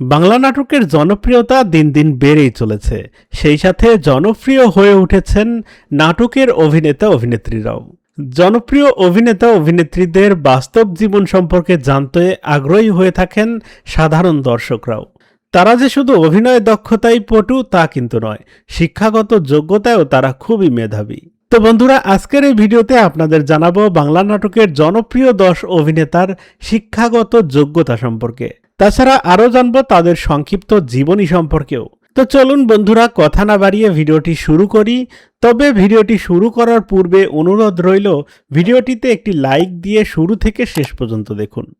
বাংলা নাটকের জনপ্রিয়তা দিন দিন বেড়েই চলেছে। সেই সাথে জনপ্রিয় হয়ে উঠেছেন নাটকের অভিনেতা অভিনেত্রীরাও। জনপ্রিয় অভিনেতা অভিনেত্রীদের বাস্তব জীবন সম্পর্কে জানতে আগ্রহী হয়ে থাকেন সাধারণ দর্শকরাও। তারা যে শুধু অভিনয় দক্ষতাই পটু তা কিন্তু নয়, শিক্ষাগত যোগ্যতায়ও তারা খুবই মেধাবী। তো বন্ধুরা, আজকের এই ভিডিওতে আপনাদের জানাব বাংলা নাটকের জনপ্রিয় দশ অভিনেতার শিক্ষাগত যোগ্যতা সম্পর্কে। তাছাড়া আরও জানব তাদের সংক্ষিপ্ত জীবনী সম্পর্কেও। তো চলুন বন্ধুরা, কথা না বাড়িয়ে ভিডিওটি শুরু করি। তবে ভিডিওটি শুরু করার পূর্বে অনুরোধ রইল, ভিডিওটিতে একটি লাইক দিয়ে শুরু থেকে শেষ পর্যন্ত দেখুন।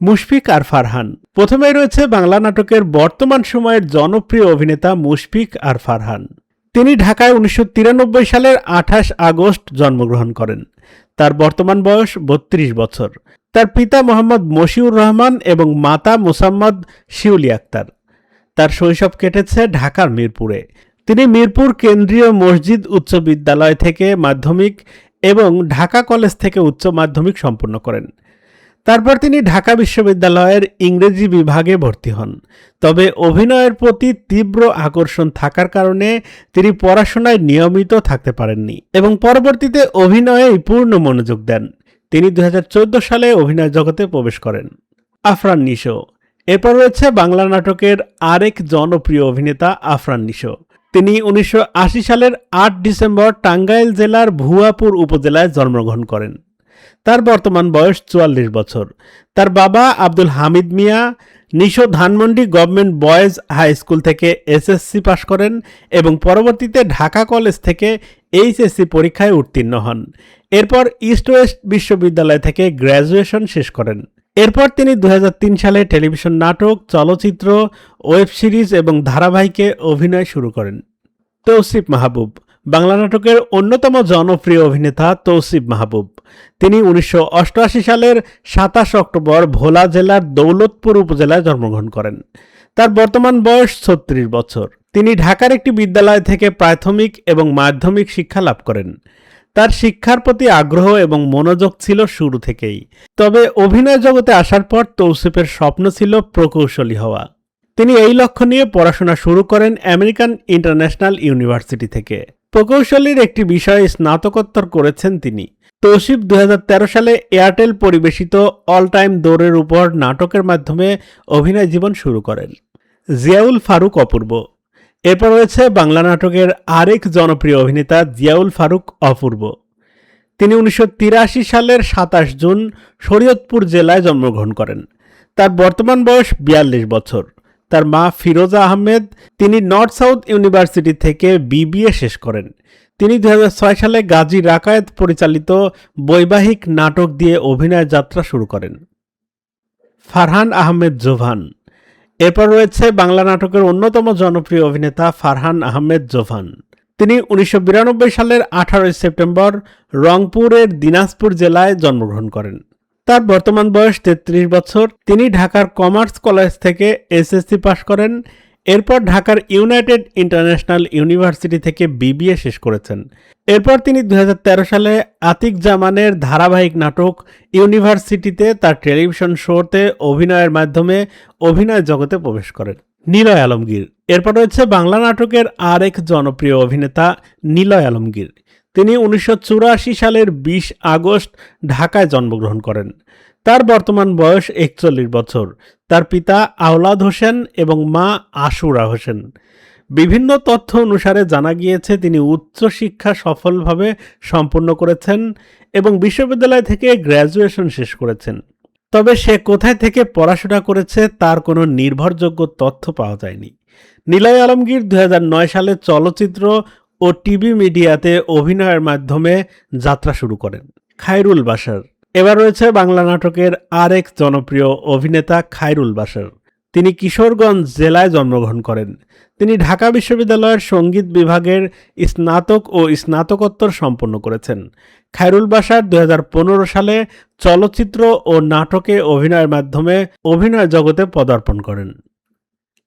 মুশফিক আর ফারহান। প্রথমে রয়েছে বাংলা নাটকের বর্তমান সময়ের জনপ্রিয় অভিনেতা মুশফিক আর ফারহান। তিনি ঢাকায় উনিশশো তিরানব্বই সালের আঠাশ আগস্ট জন্মগ্রহণ করেন। তার বর্তমান বয়স বত্রিশ বছর। তার পিতা মোহাম্মদ মশিউর রহমান এবং মাতা মোসাম্মদ শিউলি আক্তার। তার শৈশব কেটেছে ঢাকার মিরপুরে। তিনি মিরপুর কেন্দ্রীয় মসজিদ উচ্চ বিদ্যালয় থেকে মাধ্যমিক এবং ঢাকা কলেজ থেকে উচ্চ মাধ্যমিক সম্পন্ন করেন। তারপর তিনি ঢাকা বিশ্ববিদ্যালয়ের ইংরেজি বিভাগে ভর্তি হন। তবে অভিনয়ের প্রতি তীব্র আকর্ষণ থাকার কারণে তিনি পড়াশোনায় নিয়মিত থাকতে পারেননি এবং পরবর্তীতে অভিনয়ে পূর্ণ মনোযোগ দেন। তিনি দু হাজার চৌদ্দ সালে অভিনয় জগতে প্রবেশ করেন। আফরান নিশো। এরপর রয়েছে বাংলা নাটকের আরেক জনপ্রিয় অভিনেতা আফরান নিশো। তিনি উনিশশো আশি সালের আট ডিসেম্বর টাঙ্গাইল জেলার ভুয়াপুর উপজেলায় জন্মগ্রহণ করেন। তার বর্তমান বয়স চুয়াল্লিশ বছর। তার বাবা Abdul Hamid Mia, Nisho Dhanmondi government boys high school থেকে এসএসসি পাশ করেন এবং পরবর্তীতে ঢাকা কলেজ থেকে এইচএসসি পরীক্ষায় উত্তীর্ণ হন। এরপর ইস্ট ওয়েস্ট বিশ্ববিদ্যালয় থেকে গ্র্যাজুয়েশন শেষ করেন। এরপর তিনি দু হাজার তিন সালে টেলিভিশন নাটক, চলচ্চিত্র, ওয়েব সিরিজ এবং ধারাবাহিকে অভিনয় শুরু করেন। তৌসিফ মাহবুব বাংলা নাটকের অন্যতম জনপ্রিয় অভিনেতা তৌসিফ মাহবুব। তিনি উনিশশো অষ্টআশি সালের সাতাশ অক্টোবর ভোলা জেলার দৌলতপুর উপজেলায় জন্মগ্রহণ করেন। তার বর্তমান বয়স ছত্রিশ বছর। তিনি ঢাকার একটি বিদ্যালয় থেকে প্রাথমিক এবং মাধ্যমিক শিক্ষা লাভ করেন। তার শিক্ষার প্রতি আগ্রহ এবং মনোযোগ ছিল শুরু থেকেই। তবে অভিনয় জগতে আসার পর তৌসিফের স্বপ্ন ছিল প্রকৌশলী হওয়া। তিনি এই লক্ষ্য নিয়ে পড়াশোনা শুরু করেন আমেরিকান ইন্টারন্যাশনাল ইউনিভার্সিটি থেকে। প্রকৌশলীর একটি বিষয়ে স্নাতকোত্তর করেছেন তিনি। তৌসিফ দু হাজার তেরো সালে এয়ারটেল পরিবেশিত অল টাইম দৌড়ের উপর নাটকের মাধ্যমে অভিনয় জীবন শুরু করেন। জিয়াউল ফারুক অপূর্ব। এরপর রয়েছে বাংলা নাটকের আরেক জনপ্রিয় অভিনেতা জিয়াউল ফারুক অপূর্ব। তিনি উনিশশো তিরাশি সালের সাতাশ জুন শরীয়তপুর জেলায় জন্মগ্রহণ করেন। তার বর্তমান বয়স বিয়াল্লিশ বছর। তার মা ফিরোজা আহমেদ, তিনি নর্থ সাউথ ইউনিভার্সিটি থেকে বিবিএ শেষ করেন। তিনি দু হাজার ছয় সালে গাজী রাকায়েত পরিচালিত বৈবাহিক নাটক দিয়ে অভিনয় যাত্রা শুরু করেন। ফারহান আহমেদ জোভান। এরপর রয়েছে বাংলা নাটকের অন্যতম জনপ্রিয় অভিনেতা ফারহান আহমেদ জোভান। তিনি উনিশশো বিরানব্বই সালের আঠারোই সেপ্টেম্বর রংপুরের দিনাজপুর জেলায় জন্মগ্রহণ করেন। তার বর্তমান বয়স তেত্রিশ বছর। তিনি ঢাকার কমার্স কলেজ থেকে এসএসসি পাশ করেন। এরপর ঢাকার ইউনাইটেড ইন্টারন্যাশনাল ইউনিভার্সিটি থেকে বিবিএ শেষ করেছেন। এরপর তিনি দু হাজার তেরো সালে আতিক জামানের ধারাবাহিক নাটক ইউনিভার্সিটিতে তার টেলিভিশন শোতে অভিনয়ের মাধ্যমে অভিনয় জগতে প্রবেশ করেন। নিলয় আলমগীর। এরপর রয়েছে বাংলা নাটকের আরেক জনপ্রিয় অভিনেতা নিলয় আলমগীর। তিনি উনিশশো চুরাশি সালের বিশ আগস্ট ঢাকায় জন্মগ্রহণ করেন। তার বর্তমান বয়স একচল্লিশ বছর। তার পিতা আওলাদ হোসেন এবং মা আশুরা হোসেন। বিভিন্ন তথ্য অনুসারে জানা গিয়েছে, তিনি উচ্চশিক্ষা সফলভাবে সম্পন্ন করেছেন এবং বিশ্ববিদ্যালয় থেকে গ্র্যাজুয়েশন শেষ করেছেন। তবে সে কোথায় থেকে পড়াশোনা করেছে তার কোনো নির্ভরযোগ্য তথ্য পাওয়া যায়নি। নিলয় আলমগীর দুই হাজার নয় সালে চলচ্চিত্র ও টিভি মিডিয়াতে অভিনয়ের মাধ্যমে যাত্রা শুরু করেন। খায়রুল বাসার এবার রয়েছে বাংলা নাটকের আরেক জনপ্রিয় অভিনেতা খায়রুল বাসার তিনি কিশোরগঞ্জ জেলায় জন্মগ্রহণ করেন। তিনি ঢাকা বিশ্ববিদ্যালয়ের সংগীত বিভাগের স্নাতক ও স্নাতকোত্তর সম্পন্ন করেছেন। খায়রুল বাসার দু হাজার পনেরো সালে চলচ্চিত্র ও নাটকে অভিনয়ের মাধ্যমে অভিনয় জগতে পদার্পণ করেন।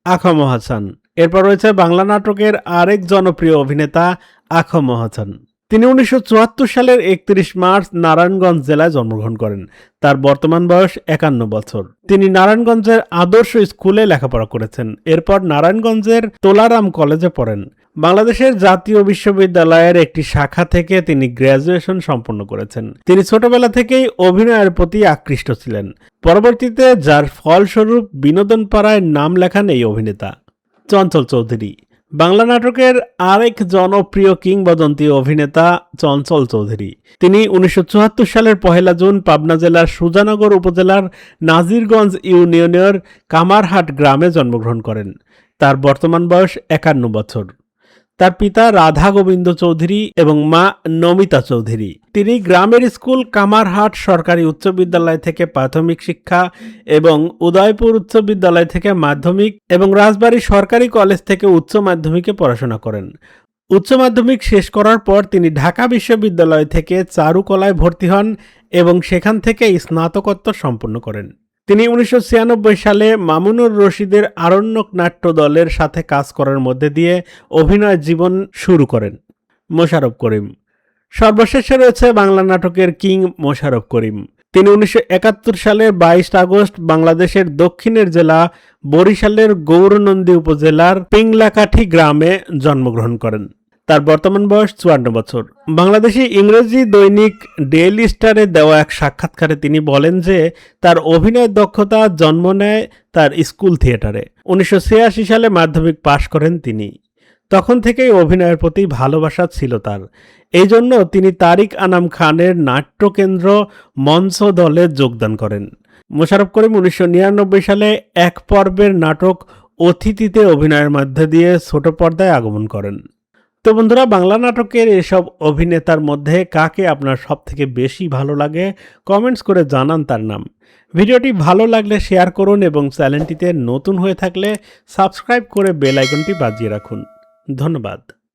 আখম হাসান। এরপর রয়েছে বাংলা নাটকের আরেক জনপ্রিয় অভিনেতা আখম হাসান তিনি উনিশশো চুয়াত্তর সালের একত্রিশ মার্চ নারায়ণগঞ্জ জেলায় জন্মগ্রহণ করেন। তার বর্তমান বয়স একান্ন বছর। তিনি নারায়ণগঞ্জের আদর্শ স্কুলে লেখাপড়া করেছেন। এরপর নারায়ণগঞ্জের তোলারাম কলেজে পড়েন। বাংলাদেশের জাতীয় বিশ্ববিদ্যালয়ের একটি শাখা থেকে তিনি গ্র্যাজুয়েশন সম্পন্ন করেছেন। তিনি ছোটবেলা থেকেই অভিনয়ের প্রতি আকৃষ্ট ছিলেন। পরবর্তীতে যার ফলস্বরূপ বিনোদন পাড়ায় নাম লেখান এই অভিনেতা। চঞ্চল চৌধুরী। বাংলা নাটকের আরেক জনপ্রিয় কিংবদন্তি অভিনেতা চঞ্চল চৌধুরী। তিনি উনিশশো চুয়াত্তর সালের পহেলা জুন পাবনা জেলার সুজানগর উপজেলার নাজিরগঞ্জ ইউনিয়নের কামারহাট গ্রামে জন্মগ্রহণ করেন। তার বর্তমান বয়স একান্ন বছর। তার পিতা রাধা গোবিন্দ চৌধুরী এবং মা নমিতা চৌধুরী। তিনি গ্রামের স্কুল কামারহাট সরকারি উচ্চ বিদ্যালয় থেকে প্রাথমিক শিক্ষা এবং উদয়পুর উচ্চ বিদ্যালয় থেকে মাধ্যমিক এবং রাজবাড়ী সরকারি কলেজ থেকে উচ্চ মাধ্যমিকে পড়াশোনা করেন। উচ্চ মাধ্যমিক শেষ করার পর তিনি ঢাকা বিশ্ববিদ্যালয় থেকে চারুকলায় ভর্তি হন এবং সেখান থেকে স্নাতকোত্তর সম্পন্ন করেন। তিনি উনিশশো ছিয়ানব্বই সালে মামুনুর রশিদের আরণ্যক নাট্য দলের সাথে কাজ করার মধ্যে দিয়ে অভিনয় জীবন শুরু করেন মোশারফ করিম। সর্বশেষে রয়েছে বাংলা নাটকের কিং মোশারফ করিম। তিনি উনিশশো সালে বাইশ আগস্ট বাংলাদেশের দক্ষিণের জেলা বরিশালের গৌরনন্দী উপজেলার পিংলাকাঠি গ্রামে জন্মগ্রহণ করেন। তার বর্তমান বয়স চুয়ান্ন বছর। বাংলাদেশি ইংরেজি দৈনিক ডেইলি স্টারে দেওয়া এক সাক্ষাৎকারে তিনি বলেন যে, তার অভিনয়ের দক্ষতা, জন্ম নেয় তার স্কুল থিয়েটারে। উনিশশো ছিয়াশি সালে মাধ্যমিক পাশ করেন তিনি। তখন থেকেই অভিনয়ের প্রতি ভালোবাসা ছিল তার। এই জন্য তিনি তারিক আনাম খানের নাট্যকেন্দ্র মঞ্চ দলে যোগদান করেন। মোশারফ করিম উনিশশো নিরানব্বই সালে এক পর্বের নাটক অতিথিতে অভিনয়ের মধ্যে দিয়ে ছোট পর্দায় আগমন করেন। তো বন্ধুরা, বাংলা নাটকের এসব অভিনেতার মধ্যে কাকে আপনার সব থেকে বেশি ভালো লাগে, কমেন্টস করে জানান তার নাম। ভিডিওটি ভালো লাগলে শেয়ার করুন এবং চ্যানেলটিতে নতুন হয়ে থাকলে সাবস্ক্রাইব করে বেল আইকনটি বাজিয়ে রাখুন। ধন্যবাদ।